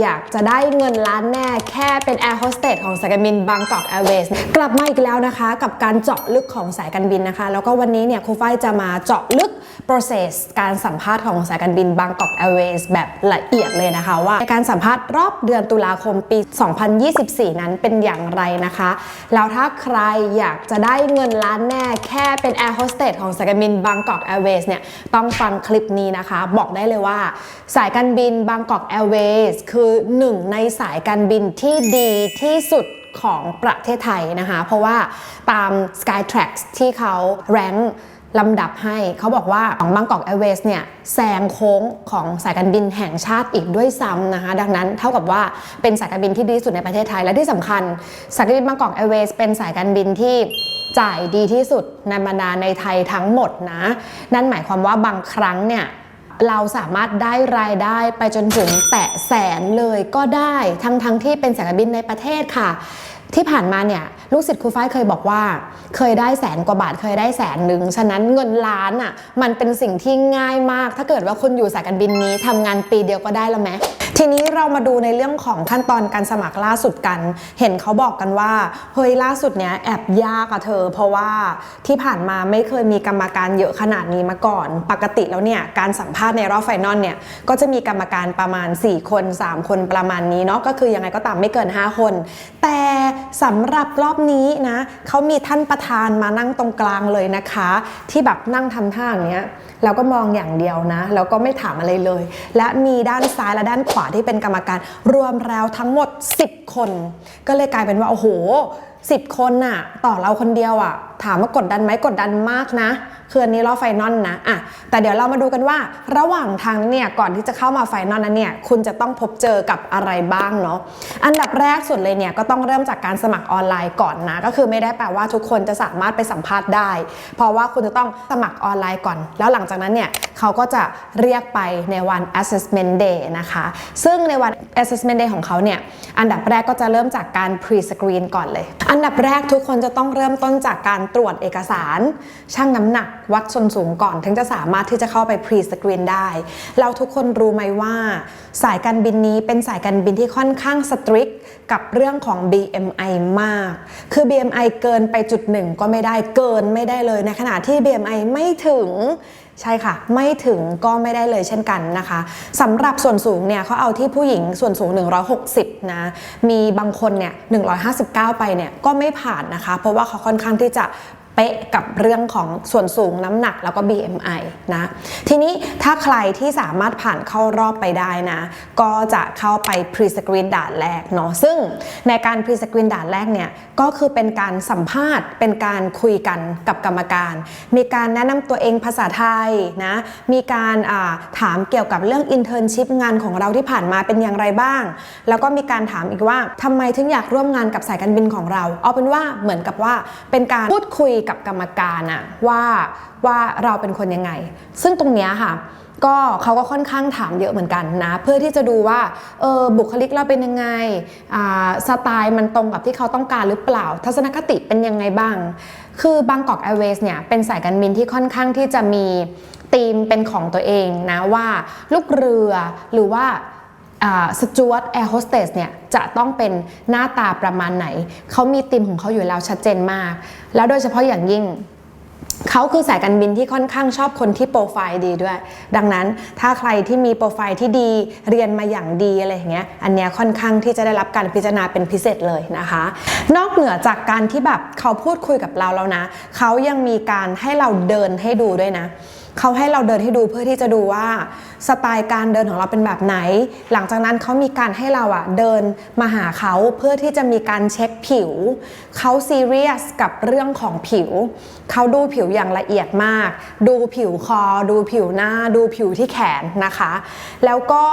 อยากจะได้เงินล้านแน่แค่เป็นแอร์โฮสเตสของสายการบินบางกอกแอร์เวย์กลับมาอีกแล้วนะคะ กับการเจาะลึกของสายการบินนะคะ แล้วก็วันนี้เนี่ยครูฝ้ายจะมาเจาะลึก process การสัมภาษณ์ของสายการบินบางกอกแอร์เวย์แบบละเอียดเลยนะคะ ว่าการสัมภาษณ์รอบเดือนตุลาคมปี 2024 นั้นเป็นอย่างไรนะคะ แล้วถ้าใครอยากจะได้เงินล้านแน่แค่เป็นแอร์โฮสเตสของสายการบินบางกอกแอร์เวย์เนี่ยต้องฟังคลิปนี้นะคะ บอกได้เลยว่า สายการบินบางกอกแอร์เวย์คือหนึ่งในสายการบินที่ดีที่สุดของประเทศไทยนะคะ เพราะว่าตาม Skytrax ที่เขาแรงลำดับให้เขาบอกว่าของบางกอกแอร์เวย์เนี่ยแซงโค้งของสายการบินแห่งชาติอีกด้วยซ้ำนะคะ ดังนั้นเท่ากับว่าเป็นสายการบินที่ดีที่สุดในประเทศไทยและที่สำคัญ สายการบินบางกอกแอร์เวย์เป็นสายการบินที่จ่ายดีที่สุดในบรรดาในไทยทั้งหมดนะ นั่นหมายความว่าบางครั้งเนี่ย เราสามารถได้รายได้ไปจนถึงแตะแสนเลยก็ได้ทั้งทั้งที่เป็นสายการบินในประเทศค่ะ ที่ผ่านมาเนี่ยลูกศิษย์ครูฝ้ายเคยบอกว่า เคยได้แสนกว่าบาทเคยได้แสนหนึ่งฉะนั้นเงินล้านอะมันเป็นสิ่งที่ง่ายมาก ถ้าเกิดว่าคุณอยู่สายการบินนี้ทำงานปีเดียวก็ได้แล้วไหม ทีนี้เรามาดูในเรื่องของขั้นตอนการสมัครล่าสุดกัน เห็นเขาบอกกันว่าเฮ้ยล่าสุดเนี้ยแอบยากอะเธอ เพราะว่าที่ผ่านมาไม่เคยมีกรรมการเยอะขนาดนี้มาก่อน ปกติแล้วเนี่ยการสัมภาษณ์ในรอบไฟนอลเนี่ยก็จะมีกรรมการประมาณ 4 คน 3 คนประมาณนี้เนาะก็คือยังไงก็ตามไม่เกิน 5 คน แต่สำหรับรอบนี้นะเขามีท่านประธานมานั่งตรงกลางเลยนะคะ ที่แบบนั่งทำท่าอย่างเงี้ยแล้วก็มองอย่างเดียวนะแล้วก็ไม่ถามอะไรเลย และมีด้านซ้ายและด้านขวาที่เป็นกรรมการรวมแล้วทั้งหมด 10 คน ก็เลยกลายเป็นว่าโอ้โห 10 คนน่ะ ต่อเราคนเดียวอะ ถามว่ากดดันไหมกดดันมากนะคืออันนี้รอบไฟนอลนะอะแต่เดี๋ยวเรามาดูกันว่า ระหว่างทางเนี่ยก่อนที่จะเข้ามาไฟนอลนั้นเนี่ยคุณจะต้องพบเจอกับอะไรบ้างเนาะอันดับแรกสุดเลยเนี่ยก็ต้องเริ่มจากการสมัครออนไลน์ก่อนนะ ก็คือไม่ได้แปลว่าทุกคนจะสามารถไปสัมภาษณ์ได้ เพราะว่าคุณจะต้องสมัครออนไลน์ก่อน แล้วหลังจากนั้นเนี่ยเขาก็จะเรียกไปในวัน assessment day นะคะ ซึ่งในวัน assessment day ของเขาเนี่ยอันดับแรกก็จะเริ่มจากการ pre screen ก่อนเลยอันดับแรกทุกคนจะต้องเริ่มต้นจากการตรวจเอกสาร ชั่งน้ำหนักวัดส่วนสูงก่อน ถึงจะสามารถที่จะเข้าไป pre screen ได้แล้วทุกคนรู้ไหมว่า สายการบินนี้เป็นสายการบินที่ค่อนข้าง strict กับเรื่องของ BMI มาก คือ BMI เกินไปจุดหนึ่งก็ไม่ได้เกินไม่ได้เลยในขณะที่ BMI ไม่ถึง ใช่ค่ะ ไม่ถึงก็ไม่ได้เลยเช่นกันนะคะสำหรับส่วนสูงเนี่ยเขาเอาที่ผู้หญิงส่วนสูง 160 นะ มีบางคนเนี่ย 159 ไปเนี่ยก็ไม่ผ่านนะคะ เพราะว่าเขาค่อนข้างที่จะ เป๊ะกับเรื่องของส่วนสูงน้ำหนักแล้วก็ BMI นะทีนี้ถ้าใครที่สามารถผ่านเข้ารอบไปได้นะ ก็จะเข้าไป pre screen ด่านแรกเนาะซึ่งในการ pre screen ด่านแรกเนี่ยก็คือเป็นการสัมภาษณ์ เป็นการคุยกันกับกรรมการ มีการแนะนำตัวเองภาษาไทยนะมีการาถามเกี่ยวกับเรื่อง internship งานของเราที่ผ่านมาเป็นอย่างไรบ้าง แล้วก็มีการถามอีกว่าทำไมถึงอยากร่วมงานกับสายการบินของเรา เอาเป็นว่าเหมือนกับว่าเป็นการพูดคุยกับกรรมการอะว่าว่าเราเป็นคนยังไง ซึ่งตรงเนี้ยค่ะก็เขาก็ค่อนข้างถามเยอะเหมือนกันนะ เพื่อที่จะดูว่าเออบุคลิกเราเป็นยังไงสไตล์มันตรงกับที่เขาต้องการหรือเปล่า ทัศนคติเป็นยังไงบ้าง คือบางกอกแอร์เวย์เนี่ยเป็นสายการบินที่ค่อนข้างที่จะมีธีมเป็นของตัวเองนะว่าลูกเรือหรือว่า สจวตแอร์โฮสเตสเนี่ยจะต้องเป็นหน้าตาประมาณไหน เขามีธีมของเขาอยู่แล้วชัดเจนมาก แล้วโดยเฉพาะอย่างยิ่งเขาคือสายการบินที่ค่อนข้างชอบคนที่โปรไฟล์ดีด้วย ดังนั้นถ้าใครที่มีโปรไฟล์ที่ดีเรียนมาอย่างดีอะไรอย่างเงี้ย อันเนี้ยค่อนข้างที่จะได้รับการพิจารณาเป็นพิเศษเลยนะคะ นอกเหนือจากการที่แบบเขาพูดคุยกับเราแล้วนะ เขายังมีการให้เราเดินให้ดูด้วยนะ เขาให้เราเดินให้ดูเพื่อที่จะดูว่าสไตล์การเดินของเราเป็นแบบไหน หลังจากนั้นเขามีการให้เราอะเดินมาหาเขาเพื่อที่จะมีการเช็คผิว เขาซีเรียสกับเรื่องของผิว เขาดูผิวอย่างละเอียดมาก ดูผิวคอ ดูผิวหน้า ดูผิวที่แขนนะคะ แล้วก็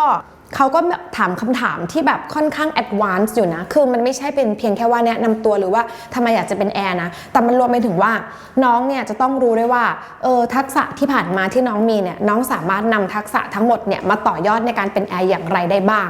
เขาก็ถามคำถามที่แบบค่อนข้างแอดวานซ์อยู่นะ คือมันไม่ใช่เป็นเพียงแค่ว่าแนะนำตัวหรือว่าทำไมอยากจะเป็นแอร์นะ แต่มันรวมไปถึงว่าน้องเนี่ยจะต้องรู้ด้วยว่า เออทักษะที่ผ่านมาที่น้องมีเนี่ยน้องสามารถนำทักษะทั้งหมดเนี่ยมาต่อยอดในการเป็นแอร์อย่างไรได้บ้าง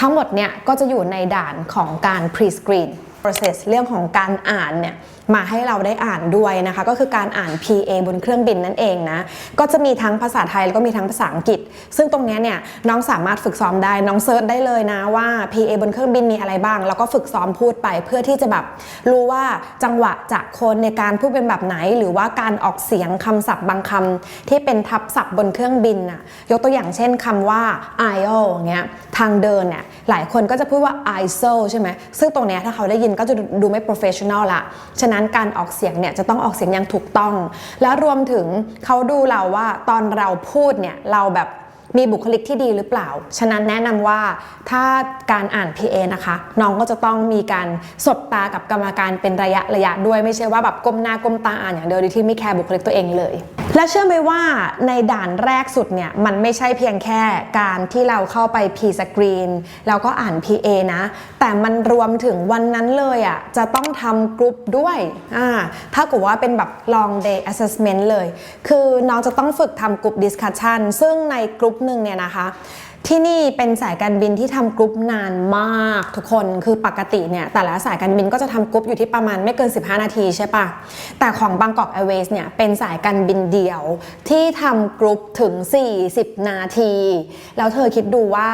ทั้งหมดเนี่ยก็จะอยู่ในด่านของการ pre screen process เรื่องของการอ่านเนี่ย มาให้เราได้อ่านด้วยนะคะ ก็คือการอ่าน PA บนเครื่องบินนั่นเองนะ ก็จะมีทั้งภาษาไทยแล้วก็มีทั้งภาษาอังกฤษ ซึ่งตรงนี้เนี่ยน้องสามารถฝึกซ้อมได้น้องเซิร์ชได้เลยนะว่า PA บนเครื่องบินมีอะไรบ้าง แล้วก็ฝึกซ้อมพูดไปเพื่อที่จะแบบรู้ว่าจังหวะจากคนในการพูดเป็นแบบไหน หรือว่าการออกเสียงคำศัพท์บางคำที่เป็นทับศัพท์บนเครื่องบินน่ะยกตัวอย่างเช่นคำว่า aisle เงี้ยทางเดินเนี่ยหลายคนก็จะพูดว่า aisle ใช่ไหมซึ่งตรงนี้ถ้าเขาได้ยินก็จะดูไม่ professional ละฉะนั้นการออกเสียงเนี่ยจะต้องออกเสียงอย่างถูกต้อง แล้วรวมถึงเขาดูเราว่าตอนเราพูดเนี่ยเราแบบมีบุคลิกที่ดีหรือเปล่า ฉะนั้นแนะนำว่าถ้าการอ่าน PA นะคะ น้องก็จะต้องมีการสบตากับกรรมการเป็นระยะระยะด้วยไม่ใช่ว่าแบบก้มหน้าก้มตาอ่านอย่างเดียวโดยที่ไม่แคร์บุคลิกตัวเองเลย และเชื่อไหมว่าในด่านแรกสุดเนี่ยมันไม่ใช่เพียงแค่การที่เราเข้าไป P screen แล้วก็อ่าน PA นะ แต่มันรวมถึงวันนั้นเลยอะจะต้องทำกรุ๊ปด้วยอ่าถ้าเกิดว่าเป็นแบบ long day assessment เลย คือน้องจะต้องฝึกทำกรุ๊ป discussion ซึ่งในกรุ๊ปหนึ่งเนี่ยนะคะ ที่นี่เป็นสายการบินที่ทำกรุ๊ปนานมากทุกคนคือปกติเนี่ยแต่ละสายการบินก็จะทำกรุ๊ปอยู่ที่ประมาณไม่เกิน 15 นาทีใช่ปะแต่ของ Bangkok Airways เนี่ยเป็นสายการบินเดียวที่ทำกรุ๊ปถึง 40 นาที แล้วเธอคิดดูว่า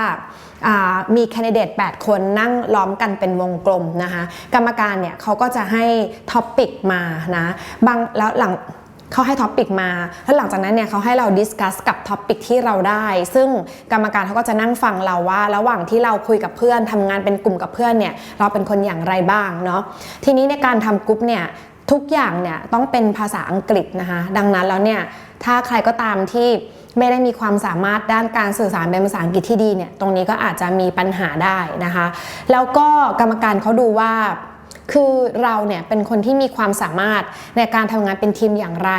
อ่ามีแคนดิเดต8 คนนั่งล้อมกันเป็นวงกลมนะคะ กรรมการเนี่ยเขาก็จะให้ท็อปปิกมานะบางแล้วหลัง เขาให้ท็อปิกมา แล้วหลังจากนั้นเนี่ยเขาให้เราดิสคัสกับท็อปิกที่เราได้ ซึ่งกรรมการเขาก็จะนั่งฟังเราว่า ระหว่างที่เราคุยกับเพื่อนทำงานเป็นกลุ่มกับเพื่อนเนี่ยเราเป็นคนอย่างไรบ้างเนาะทีนี้ในการทำกรุ๊ปเนี่ยทุกอย่างเนี่ยต้องเป็นภาษาอังกฤษนะคะดังนั้นแล้วเนี่ยถ้าใครก็ตามที่ไม่ได้มีความสามารถด้านการสื่อสารเป็นภาษาอังกฤษที่ดีเนี่ยตรงนี้ก็อาจจะมีปัญหาได้นะคะ แล้วก็กรรมการเขาดูว่า คือเราเนี่ยเป็นคนที่มีความสามารถในการทำงานเป็นทีมอย่างไร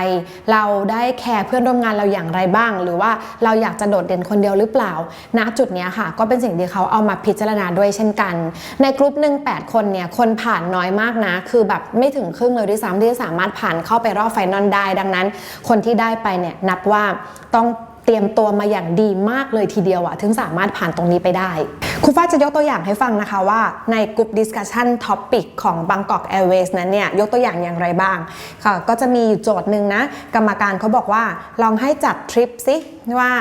เราได้แคร์เพื่อนร่วมงานเราอย่างไรบ้าง หรือว่าเราอยากจะโดดเด่นคนเดียวหรือเปล่า ณจุดนี้ค่ะ ก็เป็นสิ่งที่เขาเอามาพิจารณาด้วยเช่นกัน ในกลุ่มหนึ่ง8คนเนี่ยคนผ่านน้อยมากนะ คือแบบไม่ถึงครึ่งเลยด้วยซ้ำที่จะสามารถผ่านเข้าไปรอบไฟนอลได้ ดังนั้น คนที่ได้ไปเนี่ยนับว่าต้องเตรียมตัวมาอย่างดีมากเลยทีเดียวอะถึงสามารถผ่านตรงนี้ไปได้ ครูฟ้าจะยกตัวอย่างให้ฟังนะคะว่าในกลุ่ม discussion topic ของ Bangkok Airways นั้นเนี่ยยกตัวอย่างอย่างไรบ้างค่ะก็จะมีอยู่โจทย์หนึ่งนะ กรรมการเขาบอกว่าลองให้จัดทริปสิว่า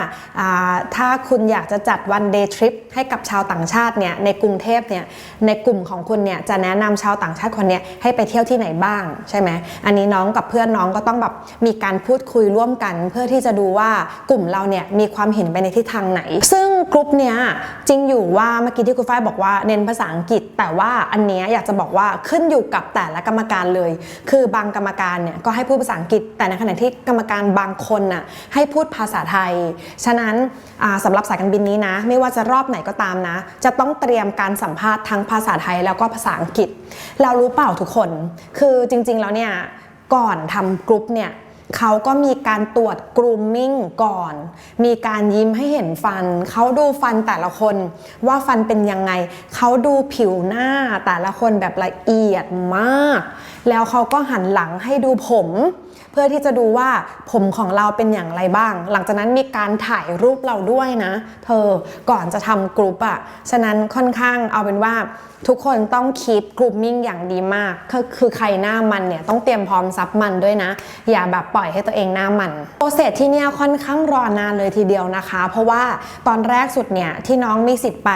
ถ้าคุณอยากจะจัด one day trip ให้กับชาวต่างชาติเนี่ยในกรุงเทพเนี่ยในกลุ่มของคุณเนี่ยจะแนะนำชาวต่างชาติคนเนี้ยให้ไปเที่ยวที่ไหนบ้างใช่ไหมอันนี้น้องกับเพื่อนน้องก็ต้องแบบมีการพูดคุยร่วมกัน เพื่อที่จะดูว่ากลุ่มเราเนี่ยมีความเห็นไปในทิศทางไหน ซึ่งกลุ่มเนี้ยจริงอยู่ว่าเมื่อกี้ที่คุณฝ้ายบอกว่าเน้นภาษาอังกฤษ แต่ว่าอันเนี้ยอยากจะบอกว่าขึ้นอยู่กับแต่ละกรรมการเลย คือบางกรรมการเนี่ยก็ให้พูดภาษาอังกฤษ แต่ในขณะที่กรรมการบางคนน่ะให้พูดภาษาไทยฉะนั้นอ่าสำหรับสายการบินนี้นะ ไม่ว่าจะรอบไหนก็ตามนะ จะต้องเตรียมการสัมภาษณ์ทั้งภาษาไทยแล้วก็ภาษาอังกฤษ เรารู้เปล่าทุกคน คือจริง ๆ แล้วเนี่ย ก่อนทำกรุ๊ปเนี่ยเขาก็มีการตรวจกรูมมิ่งก่อน มีการยิ้มให้เห็นฟัน เขาดูฟันแต่ละคนว่าฟันเป็นยังไง เขาดูผิวหน้าแต่ละคนแบบละเอียดมาก แล้วเขาก็หันหลังให้ดูผม เพื่อที่จะดูว่าผมของเราเป็นอย่างไรบ้าง หลังจากนั้นมีการถ่ายรูปเราด้วยนะ เธอก่อนจะทำกรุ๊ปอะฉะนั้นค่อนข้างเอาเป็นว่าทุกคนต้องคีปกรูมมิ่งอย่างดีมากคือคือใครหน้ามันเนี่ยต้องเตรียมพร้อมซับมันด้วยนะ อย่าแบบปล่อยให้ตัวเองหน้ามันโปรเซสที่เนี่ยค่อนข้างรอนานเลยทีเดียวนะคะ เพราะว่าตอนแรกสุดเนี่ยที่น้องมีสิทธิ์ไป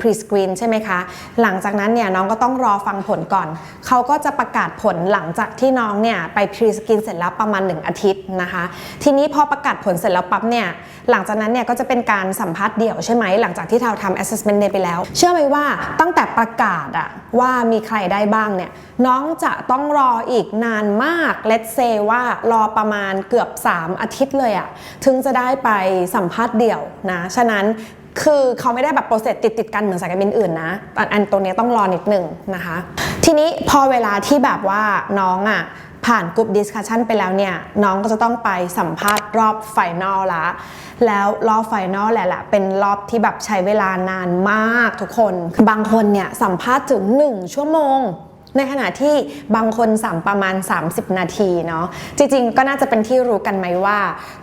pre screen ใช่ไหมคะ หลังจากนั้นเนี่ยน้องก็ต้องรอฟังผลก่อน เขาก็จะประกาศผลหลังจากที่น้องเนี่ยไป pre screen เสร็จแล้วประมาณ 1 อาทิตย์นะคะ ทีนี้พอประกาศผลเสร็จแล้วปั๊บเนี่ยหลังจากนั้นเนี่ยก็จะเป็นการสัมภาษณ์เดี่ยวใช่ไหมหลังจากที่เราทำ assessment day ไปแล้ว เชื่อไหมว่าตั้งแต่ประกาศอะว่ามีใครได้บ้างเนี่ยน้องจะต้องรออีกนานมาก let's say ว่ารอประมาณเกือบ 3 อาทิตย์เลยอะถึงจะได้ไปสัมภาษณ์เดี่ยวนะ ฉะนั้นคือเขาไม่ได้แบบโปรเซสติดติดกันเหมือนสายการบินอื่นนะอันตัวนี้ต้องรอนิดหนึ่งนะคะ ทีนี้พอเวลาที่แบบว่าน้องอะ ผ่านกลุ่มดิสคัชชันไปแล้วเนี่ยน้องก็จะต้องไปสัมภาษณ์รอบไฟนอลละแล้วรอบไฟนอลแหละแหละเป็นรอบที่แบบใช้เวลานานมากทุกคนคือบางคนเนี่ยสัมภาษณ์ถึง 1 ชั่วโมงในขณะที่บางคนสัมประมาณ 30 นาทีเนาะจริง ๆ ก็น่าจะเป็นที่รู้กันไหมว่า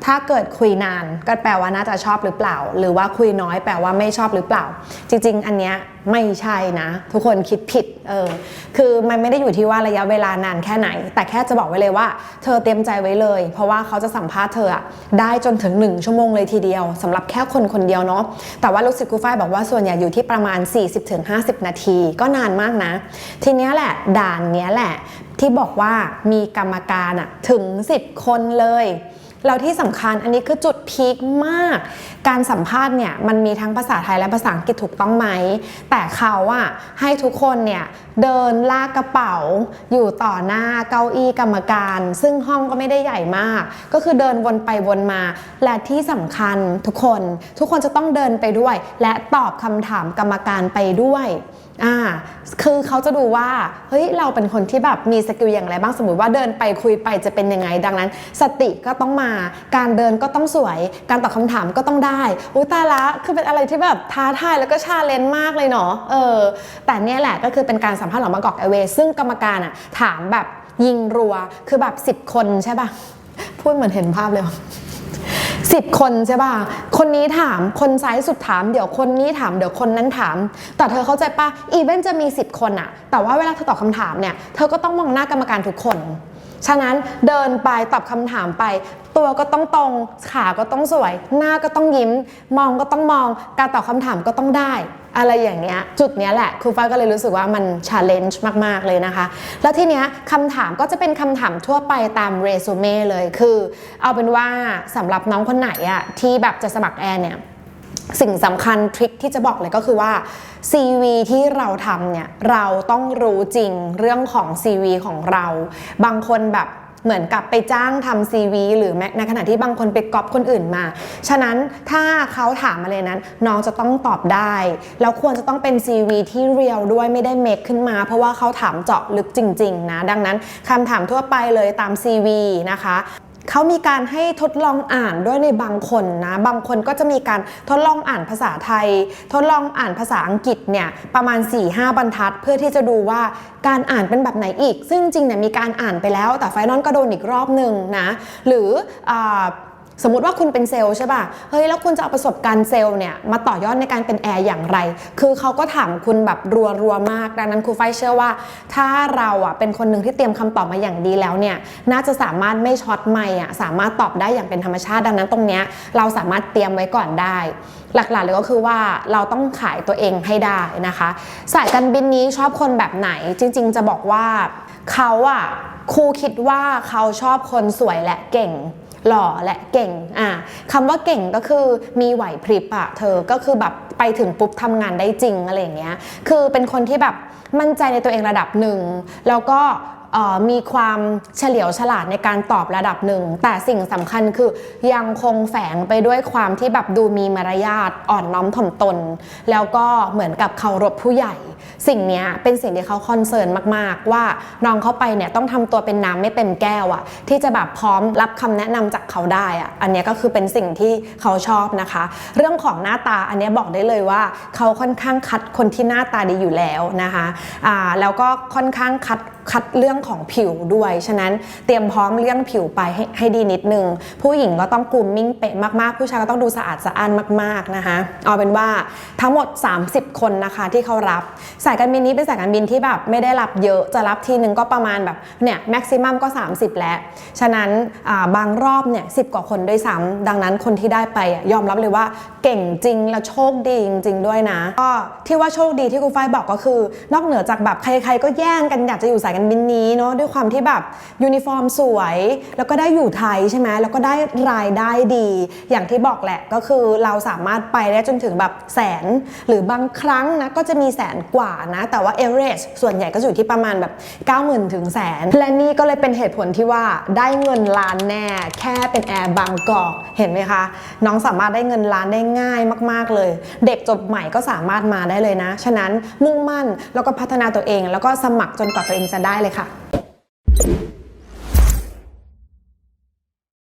ถ้าเกิดคุยนานก็แปลว่าน่าจะชอบหรือเปล่า หรือว่าคุยน้อยแปลว่าไม่ชอบหรือเปล่า จริง ๆ อันเนี้ยไม่ใช่นะ ทุกคนคิดผิดเออคือมันไม่ได้อยู่ที่ว่าระยะเวลานานแค่ไหน แต่แค่จะบอกไว้เลยว่า เธอเตรียมใจไว้เลย เพราะว่าเขาจะสัมภาษณ์เธออะได้จนถึง 1 ชั่วโมงเลยทีเดียวสำหรับแค่คนคนเดียวเนาะแต่ว่าลูกศิษย์ครูฝ้ายบอกว่าส่วนใหญ่อยู่ที่ประมาณ 40-50 นาที ก็นานมากนะ ทีเนี้ยแหละด่านเนี้ยแหละที่บอกว่ามีกรรมการอะถึง 10 คนเลย แล้วที่สำคัญอันนี้คือจุดพีคมาก การสัมภาษณ์เนี่ยมันมีทั้งภาษาไทยและภาษาอังกฤษถูกต้องไหม แต่เขาอะให้ทุกคนเนี่ยเดินลากกระเป๋า อยู่ต่อหน้าเก้าอี้กรรมการ ซึ่งห้องก็ไม่ได้ใหญ่มาก ก็คือเดินวนไปวนมา และที่สำคัญทุกคน ทุกคนจะต้องเดินไปด้วย และตอบคำถามกรรมการไปด้วย อ่าคือเขาจะดูว่าเฮ้ยเราเป็นคนที่แบบมีสกิลอย่างไรบ้างสมมติว่าเดินไปคุยไปจะเป็นยังไง ดังนั้น สติก็ต้องมา การเดินก็ต้องสวย การตอบคำถามก็ต้องได้อุ้ตาละคือเป็นอะไรที่แบบท้าทายแล้วก็ชาเลนจ์มากเลยเนาะเออแต่เนี่ยแหละก็คือเป็นการสัมภาษณ์ของบางกอกแอเวย์ซึ่งกรรมการอะถามแบบยิงรัวคือแบบ 10 คนใช่ปะพูดเหมือนเห็นภาพเลย สิบคนใช่ป่ะ คนนี้ถาม คนซ้ายสุดถาม เดี๋ยวคนนี้ถาม เดี๋ยวคนนั้นถาม แต่เธอเข้าใจป่ะ อีเวนต์จะมี 10 คนอะแต่ว่าเวลาเธอตอบคำถามเนี่ย เธอก็ต้องมองหน้ากรรมการทุกคน ฉะนั้นเดินไปตอบคำถามไป ตัวก็ต้องตรง ขาก็ต้องสวย หน้าก็ต้องยิ้ม มองก็ต้องมอง การตอบคำถามก็ต้องได้ อะไรอย่างเงี้ย จุดเนี้ยแหละครูฟ้าก็เลยรู้สึกว่ามันชาเลนจ์มาก ๆ เลยนะคะ แล้วทีเนี้ยคำถามก็จะเป็นคำถามทั่วไปตามเรซูเม่เลย คือ เอาเป็นว่าสำหรับน้องคนไหนอะที่แบบจะสมัครแอร์เนี่ยสิ่งสำคัญทริคที่จะบอกเลยก็คือว่า CV ที่เราทำเนี่ย เราต้องรู้จริงเรื่องของ CV ของเรา บางคนแบบ เหมือนกับไปจ้างทำซีวีหรือแม้ในขณะที่บางคนไปก๊อปคนอื่นมา ฉะนั้นถ้าเขาถามมาเลยนั้น น้องจะต้องตอบได้ แล้วควรจะต้องเป็น CV ที่เรียลด้วยไม่ได้เมคขึ้นมา เพราะว่าเขาถามเจาะลึกจริง ๆ นะ ดังนั้นคำถามทั่วไปเลยตาม CV นะคะ เขามีการให้ทดลองอ่านด้วยในบางคนนะบางคนก็จะมีการทดลองอ่านภาษาไทย ทดลองอ่านภาษาอังกฤษเนี่ยประมาณ 4-5 บรรทัด เพื่อที่จะดูว่าการอ่านเป็นแบบไหนอีก ซึ่งจริงเนี่ยมีการอ่านไปแล้ว แต่ไฟนอลก็โดนอีกรอบหนึ่งนะหรืออา สมมติว่าคุณเป็นเซลล์ใช่ป่ะ เฮ้ย แล้วคุณจะเอาประสบการณ์เซลล์เนี่ย มาต่อยอดในการเป็นแอร์อย่างไร คือเขาก็ถามคุณแบบรัวๆมาก ดังนั้นครูไฟเชื่อว่า ถ้าเราอะเป็นคนหนึ่งที่เตรียมคำตอบมาอย่างดีแล้วเนี่ย น่าจะสามารถไม่ช็อตไม่อะ สามารถตอบได้อย่างเป็นธรรมชาติ ดังนั้นตรงเนี้ยเราสามารถเตรียมไว้ก่อนได้ หลักๆเลยก็คือว่าเราต้องขายตัวเองให้ได้นะคะ สายการบินนี้ชอบคนแบบไหน จริง ๆ จะบอกว่าเขาอะครูคิดว่าเขาชอบคนสวยและเก่ง หล่อและเก่งอะคำว่าเก่งก็คือมีไหวพริบอะเธอก็คือแบบไปถึงปุ๊บทำงานได้จริงอะไรอย่างเงี้ยคือเป็นคนที่แบบมั่นใจในตัวเองระดับหนึ่งแล้วก็ มีความเฉลียวฉลาดในการตอบระดับหนึ่ง แต่สิ่งสำคัญคือยังคงแฝงไปด้วยความที่แบบดูมีมารยาทอ่อนน้อมถ่อมตน แล้วก็เหมือนกับเคารพผู้ใหญ่ สิ่งนี้เป็นสิ่งที่เขาคอนเซิร์นมาก ๆ ว่าน้องเขาไปเนี่ยต้องทำตัวเป็นน้ำไม่เป็นแก้วอะที่จะแบบพร้อมรับคำแนะนำจากเขาได้อะอันนี้ก็คือเป็นสิ่งที่เขาชอบนะคะ เรื่องของหน้าตาอันนี้บอกได้เลยว่า เขาค่อนข้างคัดคนที่หน้าตาดีอยู่แล้วนะคะอ่าแล้วก็ค่อนข้างคัด คัดเรื่องของผิวด้วย ฉะนั้นเตรียมพร้อมเรื่องผิวไปให้ให้ดีนิดนึง ผู้หญิงก็ต้องกรูมมิ่งเป๊ะมากๆ ผู้ชายก็ต้องดูสะอาดสะอ้านมากๆนะคะ เอาเป็นว่าทั้งหมด 30 คนนะคะที่เขารับ สายการบินนี้เป็นสายการบินที่แบบไม่ได้รับเยอะ จะรับทีนึงก็ประมาณแบบเนี่ยแม็กซิมัมก็ 30 แล้ว ฉะนั้นบางรอบเนี่ยสิกว่าคนด้วยซ้ำดังนั้นคนที่ได้ไปยอมรับเลยว่าเก่งจริงและโชคดีจริง ๆ ด้วยนะ ก็ที่ว่าโชคดีที่ครูฝ้ายบอกก็คือ นอกเหนือจากแบบใครๆก็แย่งกันอยากจะอยู่สายการบินนี้เนาะด้วยความที่แบบยูนิฟอร์มสวย แล้วก็ได้อยู่ไทยใช่ไหมแล้วก็ได้รายได้ดี อย่างที่บอกแหละก็คือเราสามารถไปได้จนถึงแบบแสน หรือบางครั้งนะก็จะมีแสนกว่านะ แต่ว่า average ส่วนใหญ่ก็อยู่ที่ประมาณแบบ 90,000 ถึงแสน และนี่ก็เลยเป็นเหตุผลที่ว่าได้เงินล้านแน่ แค่เป็นแอร์บางกอกเห็นไหมคะ น้องสามารถได้เงินล้านได้ง่ายมาก ๆเลย เด็กจบใหม่ก็สามารถมาได้เลยนะ ฉะนั้นมุ่งมั่นแล้วก็พัฒนาตัวเอง แล้วก็สมัครจนกว่าตัวเองจะได้เลยค่ะ